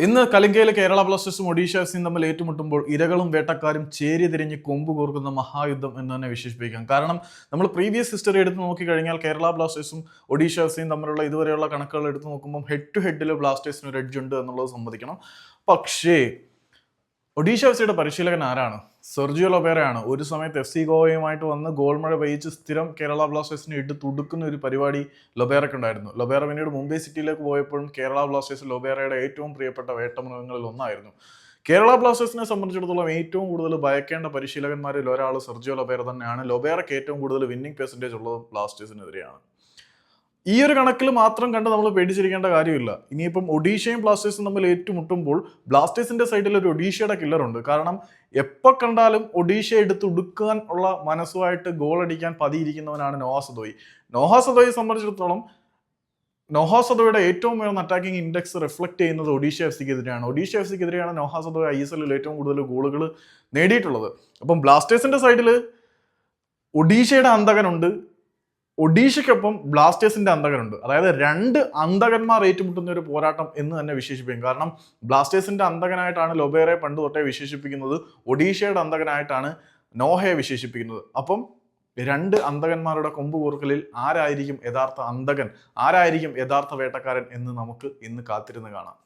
ഇന്ന് കലിംഗയിലെ കേരള ബ്ലാസ്റ്റേഴ്സും ഒഡീഷ എഫ് സിയും തമ്മിൽ ഏറ്റുമുട്ടുമ്പോൾ ഇരകളും വേട്ടക്കാരും ചേരി തിരിഞ്ഞ് കൊമ്പ് കോർക്കുന്ന മഹായുദ്ധം എന്ന് തന്നെ വിശേഷിപ്പിക്കാം. കാരണം നമ്മൾ പ്രീവിയസ് ഹിസ്റ്ററി എടുത്ത് നോക്കിക്കഴിഞ്ഞാൽ കേരള ബ്ലാസ്റ്റേഴ്സും ഒഡീഷ എഫ് സിയും തമ്മിലുള്ള ഇതുവരെയുള്ള കണക്കുകൾ എടുത്ത് നോക്കുമ്പോൾ ഹെഡ് ടു ഹെഡിൽ ബ്ലാസ്റ്റേഴ്സിന് ഒരു എഡ്ജ് ഉണ്ട് എന്നുള്ളത് സമ്മതിക്കണം. പക്ഷേ ഒഡീഷ എഫ് സിയുടെ പരിശീലകൻ ആരാണ്? സെർജിയോ ലൊബേറയാണ്. ഒരു സമയത്ത് എഫ് സി ഗോവയുമായിട്ട് വന്ന് ഗോൾമഴ പെയ്ച്ച് സ്ഥിരം കേരള ബ്ലാസ്റ്റേഴ്സിനെ ഇട്ട് തുടുക്കുന്ന ഒരു പരിപാടി ലൊബേറയ്ക്ക് ഉണ്ടായിരുന്നു. ലൊബേറ പിന്നീട് മുംബൈ സിറ്റിയിലേക്ക് പോയപ്പോഴും കേരള ബ്ലാസ്റ്റേഴ്സ് ലൊബേറയുടെ ഏറ്റവും പ്രിയപ്പെട്ട വേട്ടമൃഗങ്ങളിൽ ഒന്നായിരുന്നു. കേരള ബ്ലാസ്റ്റേഴ്സിനെ സംബന്ധിച്ചിടത്തോളം ഏറ്റവും കൂടുതൽ ഭയക്കേണ്ട പരിശീലകന്മാരിൽ ഒരാൾ സെർജിയോ ലൊബേറ തന്നെയാണ്. ലൊബേറയ്ക്ക് ഏറ്റവും കൂടുതൽ വിന്നിംഗ് പെർസെന്റേജ് ഉള്ളത് ബ്ലാസ്റ്റേഴ്സിനെതിരെയാണ്. ഈ ഒരു കണക്കിൽ മാത്രം കണ്ട് നമ്മൾ പേടിച്ചിരിക്കേണ്ട കാര്യമില്ല. ഇനിയിപ്പം ഒഡീഷയും ബ്ലാസ്റ്റേഴ്സും തമ്മിൽ ഏറ്റുമുട്ടുമ്പോൾ ബ്ലാസ്റ്റേഴ്സിന്റെ സൈഡിൽ ഒരു ഒഡീഷയുടെ കില്ലറുണ്ട് കാരണം എപ്പോൾ കണ്ടാലും ഒഡീഷ എടുത്ത് ഉടുക്കാൻ ഉള്ള മനസ്സുമായിട്ട് ഗോൾ അടിക്കാൻ പതിയിരിക്കുന്നവനാണ് നോഹ സദോയി. നോഹ സംബന്ധിച്ചിടത്തോളം നോഹ സദോയുടെ ഏറ്റവും ഉയർന്ന അറ്റാക്കിംഗ് ഇൻഡെക്സ് റിഫ്ലക്ട് ചെയ്യുന്നത് ഒഡീഷ എഫ് സിക്കെതിരെയാണ് ഒഡീഷ എഫ് സിക്കെതിരെയാണ് നോഹ സദോയ ഐ എസ് എല്ലിൽ ഏറ്റവും കൂടുതൽ ഗോളുകൾ നേടിയിട്ടുള്ളത്. അപ്പം ബ്ലാസ്റ്റേഴ്സിന്റെ സൈഡിൽ ഒഡീഷയുടെ അന്തകനുണ്ട്. ഒഡീഷയ്ക്കൊപ്പം ബ്ലാസ്റ്റേഴ്സിന്റെ അന്തകനുണ്ട് അതായത് രണ്ട് അന്തകന്മാർ ഏറ്റുമുട്ടുന്ന ഒരു പോരാട്ടം എന്ന് തന്നെ വിശേഷിപ്പിക്കും. കാരണം ബ്ലാസ്റ്റേഴ്സിന്റെ അന്തകനായിട്ടാണ് ലൊബേറെ പണ്ട് തൊട്ടേ വിശേഷിപ്പിക്കുന്നത്. ഒഡീഷയുടെ അന്തകനായിട്ടാണ് നോഹയെ വിശേഷിപ്പിക്കുന്നത്. അപ്പം രണ്ട് അന്തകന്മാരുടെ കൊമ്പ് കൂർക്കലിൽ ആരായിരിക്കും യഥാർത്ഥ അന്തകൻ? ആരായിരിക്കും യഥാർത്ഥ വേട്ടക്കാരൻ എന്ന് നമുക്ക് ഇന്ന് കാത്തിരുന്ന് കാണാം.